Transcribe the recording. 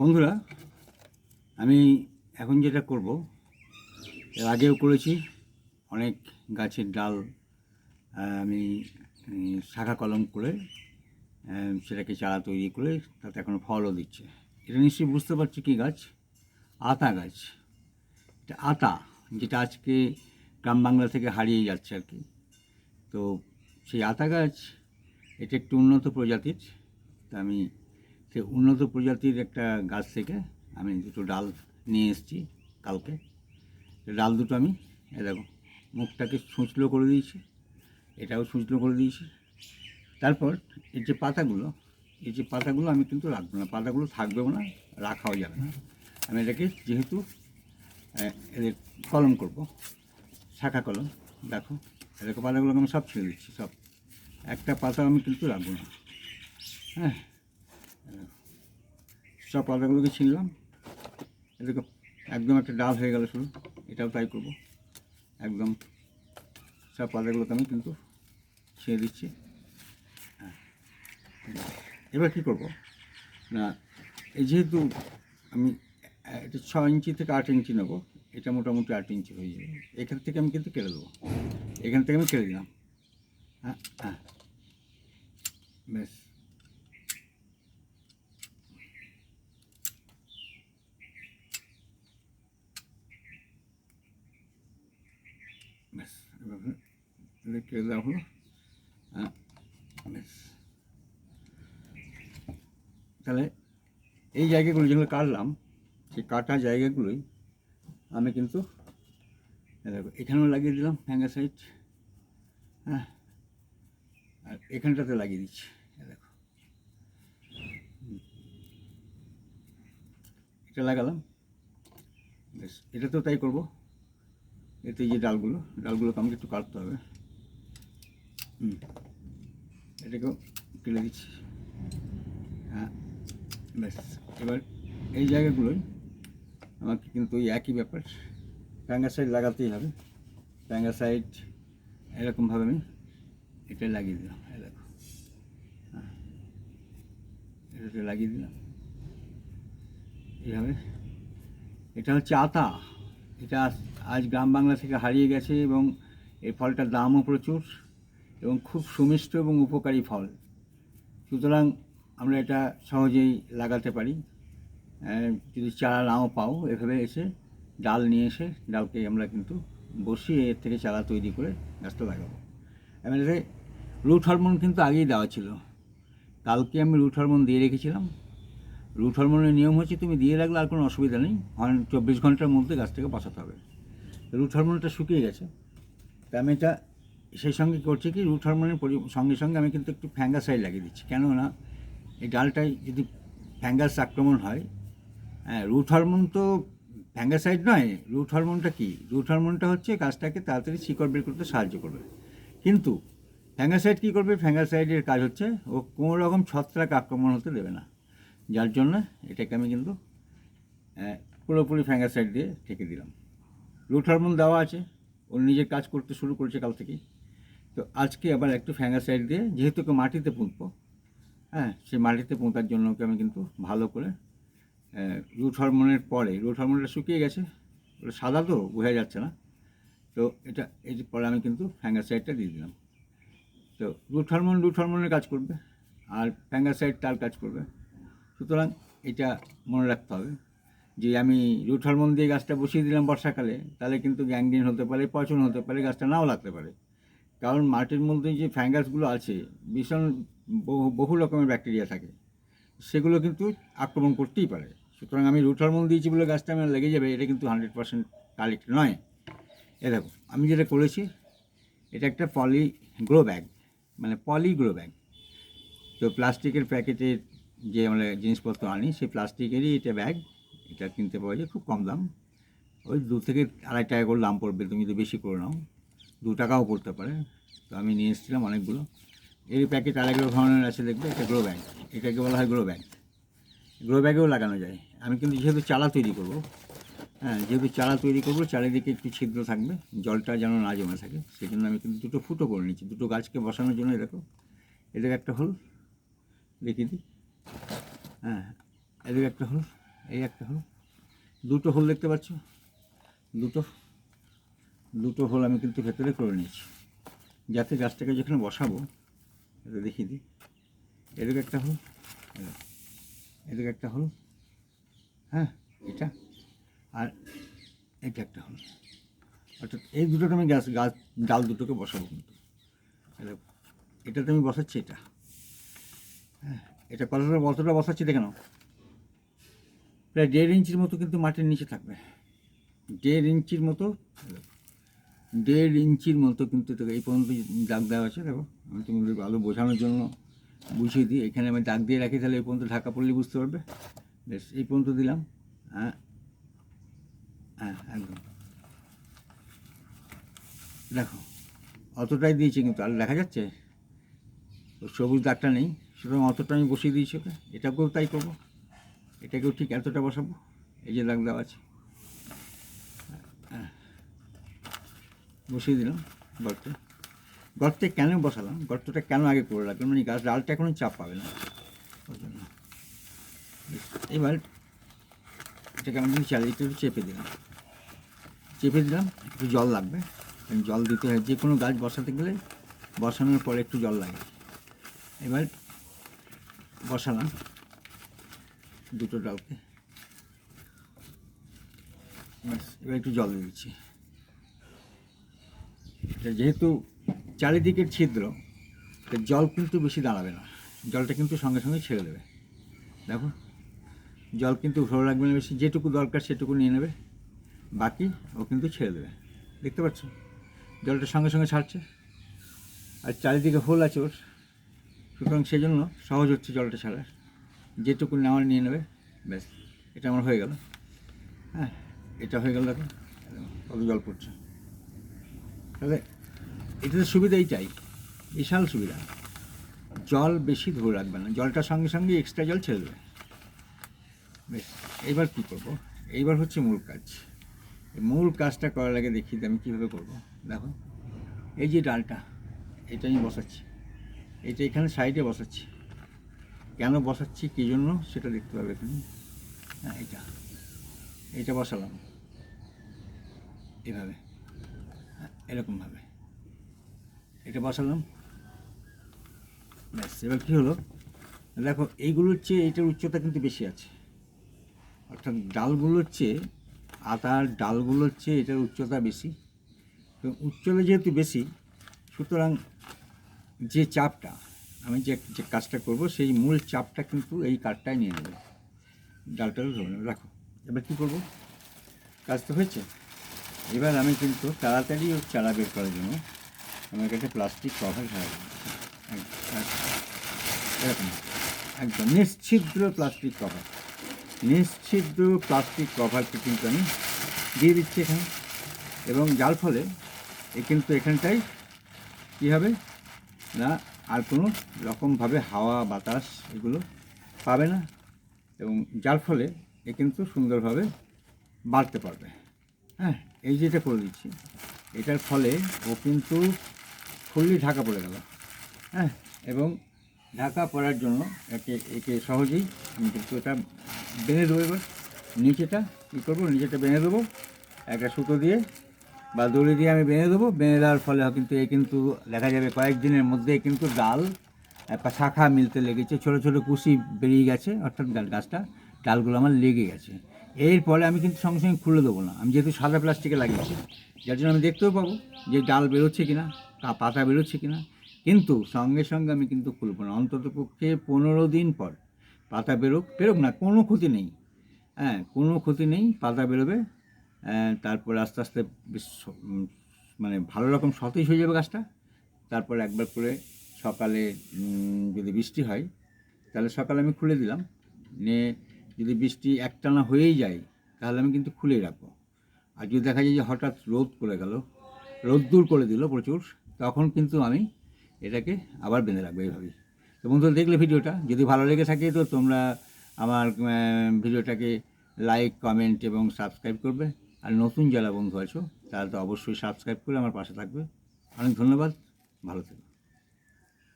বন্ধুরা, আমি এখন যেটা করব, এর আগেও করেছি, অনেক গাছের ডাল আমি শাখা কলম করে সেটাকে চারা তৈরি করে, তাতে এখনও ফলও দিচ্ছে। এটা নিশ্চয়ই বুঝতে পারছি কী গাছ? আতা গাছ। এটা আতা, যেটা আজকে গ্রাম বাংলা থেকে হারিয়ে যাচ্ছে আর কি। তো সেই আতা গাছ, এটা একটু উন্নত প্রজাতির, তা আমি সেই উন্নত প্রজাতির একটা গাছ থেকে আমি দুটো ডাল নিয়ে এসেছি কালকে। ডাল দুটো আমি দেখো, মুখটাকে ছুঁচলো করে দিয়েছি, এটাও ছুঁচলো করে দিয়েছি। তারপর এই যে পাতাগুলো, এই যে পাতাগুলো আমি কিন্তু রাখব না, পাতাগুলো থাকবেও না, রাখাও যাবে না। আমি এটাকে যেহেতু এদের কলম করব, শাখা কলম, দেখো, এরকম পাতাগুলোকে আমি সব ছেড়ে দিচ্ছি, সব। একটা পাতা আমি কিন্তু রাখব না। হ্যাঁ। সব পাতাগুলোকে ছিঁড়লাম এরকম একদম একটা ডাল হয়ে গেল শুরু এটাও তাই করব। একদম সব পাতাগুলোকে আমি কিন্তু ছিঁড়ে দিচ্ছি। হ্যাঁ। এবার কী করব? না, এই যেহেতু আমি এটা ছ ইঞ্চি থেকে আট ইঞ্চি নেব, এটা মোটামুটি আট ইঞ্চি হয়ে যাবে। এখান থেকে আমি কিন্তু কেটে দেবো। এখান থেকে আমি কেটে দিলাম। হ্যাঁ হ্যাঁ। বেশ এভাবে এটা কেটে দেওয়া হলো তাহলে এই জায়গাগুলো যেগুলো কাটলাম, সেই কাটা জায়গাগুলোই আমি কিন্তু দেখো, এখানেও লাগিয়ে দিলাম ফ্যাঙ্গাসাইড হ্যাঁ আর এখানটাতে লাগিয়ে দিচ্ছি দেখো। এটা লাগালাম। বেশ এটাতেও তাই করব। এতে যে ডালগুলো, ডালগুলোকে আমাকে একটু কাটতে হবে। হুম। এটাকেও কেটে দিচ্ছি। হ্যাঁ ব্যাস। এবার এই জায়গাগুলোই আমাকে কিন্তু ওই একই ব্যাপার। প্যাঙ্গা সাইড লাগাতেই হবে। প্যাঙ্গা সাইড এরকমভাবে আমি এটা লাগিয়ে দিলাম দেখো। হ্যাঁ এটাতে লাগিয়ে দিলাম। এইভাবে। এটা হচ্ছে আতা। এটা আজ- গ্রাম বাংলা থেকে হারিয়ে গেছে এবং এই ফলটার দামও প্রচুর এবং খুব সুমিষ্ট এবং উপকারী ফল। সুতরাং আমরা এটা সহজেই লাগাতে পারি। যদি চারা নাও পাও এভাবে এসে ডাল নিয়ে এসে ডালকে আমরা কিন্তু বসিয়ে এর থেকে চারা তৈরি করে গাছটা লাগাবো। এবার রুট হরমোন কিন্তু আগেই দেওয়া ছিল। কালকে আমি রুট হরমোন দিয়ে রেখেছিলাম। রুট হরমোনের নিয়ম হচ্ছে তুমি দিয়ে রাখলে আর কোনো অসুবিধা নেই। চব্বিশ ঘণ্টার মধ্যে গাছটাকে বসাতে হবে। রুট হরমোনটা শুকিয়ে গেছে। তা আমি এটা সেই সঙ্গে করছি কি, রুট হরমোনের সঙ্গে সঙ্গে আমি কিন্তু একটু ফ্যাঙ্গাসাইড লাগিয়ে দিচ্ছি। কেননা এই ডালটায় যদি ফ্যাঙ্গাস আক্রমণ হয় হ্যাঁ রুট হরমোন তো ফ্যাঙ্গাসাইড নয়। রুট হরমোনটা কী? রুট হরমোনটা হচ্ছে গাছটাকে তাড়াতাড়ি শিকড় বের করতে সাহায্য করবে। কিন্তু ফ্যাঙ্গাসাইড কী করবে? ফ্যাঙ্গাসাইডের কাজ হচ্ছে ও কোনো রকম ছত্রাক আক্রমণ হতে দেবে না। যার জন্য এটাকে আমি কিন্তু পুরোপুরি ফ্যাঙ্গার ফ্যাঙ্গাসাইড দিয়ে ঢেকে দিলাম। রুট হরমোন দেওয়া আছে, ওর নিজের কাজ করতে শুরু করেছে কাল থেকেই। তো আজকে আবার একটু ফ্যাঙ্গার সাইড দিয়ে, যেহেতু ওকে মাটিতে পুঁতবো হ্যাঁ সেই মাটিতে পোঁতার জন্য ওকে আমি কিন্তু ভালো করে রুট হরমোনের পরে, রুট হরমোনটা শুকিয়ে গেছে, ওটা সাদা তো, বোঝা যাচ্ছে না। তো এটা এই পরে আমি কিন্তু ফ্যাঙ্গার সাইডটা দিয়ে দিলাম। তো রুট হরমোন, রুট হরমোনের কাজ করবে, আর ফ্যাঙ্গার সাইড তার কাজ করবে। সুতরাং এটা মনে রাখতে হবে যে আমি রুট হরমোন দিয়ে গাছটা বসিয়ে দিলাম বর্ষাকালে, তাহলে কিন্তু গ্যাংগ্রিন হতে পারে, পচন হতে পারে, গাছটা নাও লাগতে পারে। কারণ মাটির মধ্যে যে ফ্যাঙ্গাসগুলো আছে, ভীষণ বহু বহু রকমের ব্যাকটেরিয়া থাকে, সেগুলো কিন্তু আক্রমণ করতেই পারে। সুতরাং আমি রুট হরমোন দিয়েছি বলে গাছটা আমার লেগে যাবে, এটা কিন্তু হান্ড্রেড পার্সেন্ট কালেক্ট নয়। এ দেখো, আমি যেটা করেছি, এটা একটা পলি গ্রো ব্যাগ মানে পলি গ্রো ব্যাগ। তো প্লাস্টিকের প্যাকেটের যে আমরা জিনিসপত্র আনি, সেই প্লাস্টিকেরই এটা ব্যাগ এটা কিনতে পাওয়া যায়, খুব কম দাম। ওই দু থেকে আড়াই টাকা করে দাম পড়বে, তুমি যদি বেশি করে নাও। দু টাকাও পড়তে পারে। তো আমি নিয়ে এসেছিলাম অনেকগুলো। এর প্যাকেট আরেক ধরনের আছে, দেখবে? এটা গ্রো ব্যাগ এটাকে বলা হয় গ্রো ব্যাগ গ্রো ব্যাগেও লাগানো যায়। আমি কিন্তু যেহেতু চালা তৈরি করব হ্যাঁ যেহেতু চারা তৈরি করব, চারিদিকে একটু ছিদ্র থাকবে, জলটা যেন না জমে থাকে। সেই জন্য আমি কিন্তু দুটো ফুটো করে নিচ্ছি। দুটো গাছকে বসানোর জন্য এরকম এদিকে একটা হল দেখিয়ে দিই। হ্যাঁ এদিকে একটা হল, এই একটা হলো। দুটো হোল দেখতে পাচ্ছ? দুটো। দুটো হোল আমি কিন্তু ভেতরে করে নিয়েছি। যাতে গাছটাকে যেখানে বসাবো, এটা দেখিয়ে দিই। এদিকে একটা হল, এদিকে একটা হল। হ্যাঁ এটা। আর এটা একটা হল। অর্থাৎ এই দুটোকে আমি গাছ গাছ, ডাল দুটোকে বসাবো কিন্তু। এটা, এটাতে আমি বসাচ্ছি এটা। হ্যাঁ এটা কতটা কতটা বসাচ্ছি দেখে নাও। প্রায় দেড় ইঞ্চির মতো কিন্তু মাটির নিচে থাকবে। দেড় ইঞ্চির মতো, দেড় ইঞ্চির মতো কিন্তু এই পর্যন্ত দাগ দেওয়া আছে, দেখো। আমি তোমাদের ভালো বোঝানোর জন্য বুঝিয়ে দিই। এখানে আমি দাগ দিয়ে রাখি, তাহলে এই পর্যন্ত ঢাকা পড়লে বুঝতে পারবে। বেশ, এই পর্যন্ত দিলাম। হ্যাঁ হ্যাঁ একদম। দেখো, অতটাই দিয়েছি কিন্তু, আর দেখা যাচ্ছে, সবুজ দাগটা নেই। সুতরাং অতটা আমি বসিয়ে দিয়েছি ওকে। এটাকেও তাই করব। এটাকেও ঠিক এতটা বসাবো। এই যে দাগ দেওয়া আছে। হ্যাঁ। বসিয়ে দিলাম গর্তে। গর্তে কেন বসালাম? গর্তটা কেন আগে করে রাখলাম? মানে গাছ, ডালটা এখনও চাপ পাবে না। ওই জন্য। এবার এটাকে আমি চালিয়ে একটু চেপে দিলাম। চেপে দিলাম, একটু জল লাগবে। জল দিতে হয়। যে কোনো গাছ বসাতে গেলে বসানোর পরে একটু জল লাগে। এবার বসালাম দুটো ডালকে। এবার একটু জল দিচ্ছি। যেহেতু চারিদিকের ছিদ্র জল কিন্তু বেশি দাঁড়াবে না। জলটা কিন্তু সঙ্গে সঙ্গে ছেড়ে দেবে। দেখো, জল কিন্তু ধরে রাখবে না বেশি। যেটুকু দরকার সেটুকু নিয়ে নেবে। বাকি ও কিন্তু ছেড়ে দেবে। দেখতে পাচ্ছ? জলটা সঙ্গে সঙ্গে ছাড়ছে। আর চারিদিকে হোল আছে ওর। সুতরাং সেই জন্য সহজ হচ্ছে জলটা ছাড়ার। যেটুকু নেওয়ার নিয়ে নেবে, ব্যাস, এটা আমার হয়ে গেল। হ্যাঁ এটা হয়ে গেল, দেখো, কত জল পড়ছে। তাহলে এটাতে সুবিধা এইটাই বিশাল সুবিধা। জল বেশি ধরে রাখবে না জলটার সঙ্গে সঙ্গে এক্সট্রা জল ছেড়ে দেবে বেশ এইবার কী করব? এইবার হচ্ছে মূল কাজ। মূল কাজটা করার আগে দেখি আমি কীভাবে করব। দেখো, এই যে ডালটা, এটা আমি বসাচ্ছি। এটা এখানে সাইডে বসাচ্ছি। কেন বসাচ্ছি কী জন্য সেটা দেখতে পাবে এখানে। হ্যাঁ এটা। এটা বসালাম। এভাবে। হ্যাঁ, এরকমভাবে। এটা বসালাম। ব্যাস এবার কী হলো? দেখো এইগুলোর চেয়ে এইটার উচ্চতা কিন্তু বেশি আছে। অর্থাৎ ডালগুলোর চেয়ে আতার ডালগুলোর চেয়ে এটার উচ্চতা বেশি। উচ্চতা যেহেতু বেশি সুতরাং যে চাপটা, আমি যে যে কাজটা করব, সেই মূল চাপটা কিন্তু এই কাঠটায় নিয়ে নেবে। ডালটাও ধরে নেবে রাখো। এবার কী করব? কাজ তো হয়েছে। এবার আমি কিন্তু তাড়াতাড়ি ওর চারা বের করার জন্য আমার কাছে প্লাস্টিক কভার ছাড়া এরকম। একদম নিশ্ছিদ্র প্লাস্টিক কভার। নিশ্ছিদ্র প্লাস্টিক কভারকে কিন্তু আমি দিয়ে দিচ্ছি এখানে। এবং যার ফলে এ কিন্তু এখানটাই কী হবে? না, আর কোনো রকমভাবে হাওয়া, বাতাস এগুলো পাবে না এবং যার ফলে এ কিন্তু সুন্দরভাবে বাড়তে পারবে। হ্যাঁ এই যেটা করে দিচ্ছি, এটার ফলে ও কিন্তু ফুললি ঢাকা পড়ে গেল। হ্যাঁ এবং ঢাকা পড়ার জন্য একে একে সহজেই আমি কিন্তু এটা বেঁধে দেবো এবার। নিচেটা কী করব? নিচেটা বেঁধে দেবো, একটা সুতো দিয়ে বা দড়ি দিয়ে আমি বেঁধে দেবো, বেঁধে দেওয়ার ফলে কিন্তু এই কিন্তু দেখা যাবে কয়েকদিনের মধ্যে কিন্তু ডাল, একটা শাখা মিলতে লেগেছে, ছোটো ছোটো কুশি বেরিয়ে গেছে, অর্থাৎ গাছটা, ডালগুলো আমার লেগে গেছে। এর এরপরে আমি কিন্তু সঙ্গে সঙ্গে খুলে দেবো না। আমি যেহেতু সাদা প্লাস্টিকে লাগিয়েছি, যার জন্য আমি দেখতেও পাবো যে ডাল বেরোচ্ছে কা- পাতা বেরোচ্ছে কিনা। কিন্তু সঙ্গে সঙ্গে আমি কিন্তু খুলবো না। অন্তত পক্ষে পনেরো দিন পর পাতা বেরোক বেরোক না, কোনো ক্ষতি নেই। হ্যাঁ কোনো ক্ষতি নেই, পাতা বেরোবে। তারপর আস্তে আস্তে মানে ভালো রকম সতেজ হয়ে যাবে গাছটা। তারপর একবার করে সকালে যদি বৃষ্টি হয়, তাহলে সকালে আমি খুলে দিলাম। নিয়ে যদি বৃষ্টি একটানা হয়েই যায়, তাহলে আমি কিন্তু খুলেই রাখব। আর যদি দেখা যায় যে হঠাৎ রোদ করে গেল রোদ্দুর করে দিল প্রচুর, তখন কিন্তু আমি এটাকে আবার বেঁধে রাখব এইভাবেই। তো বন্ধুরা, দেখলে ভিডিওটা? যদি ভালো লেগে থাকে, তো তোমরা আমার ভিডিওটাকে লাইক কমেন্ট এবং সাবস্ক্রাইব করবে। আর নতুন যারা বন্ধু আছো, তারা তো অবশ্যই সাবস্ক্রাইব করে আমার পাশে থাকবে। অনেক ধন্যবাদ, ভালো থেকো।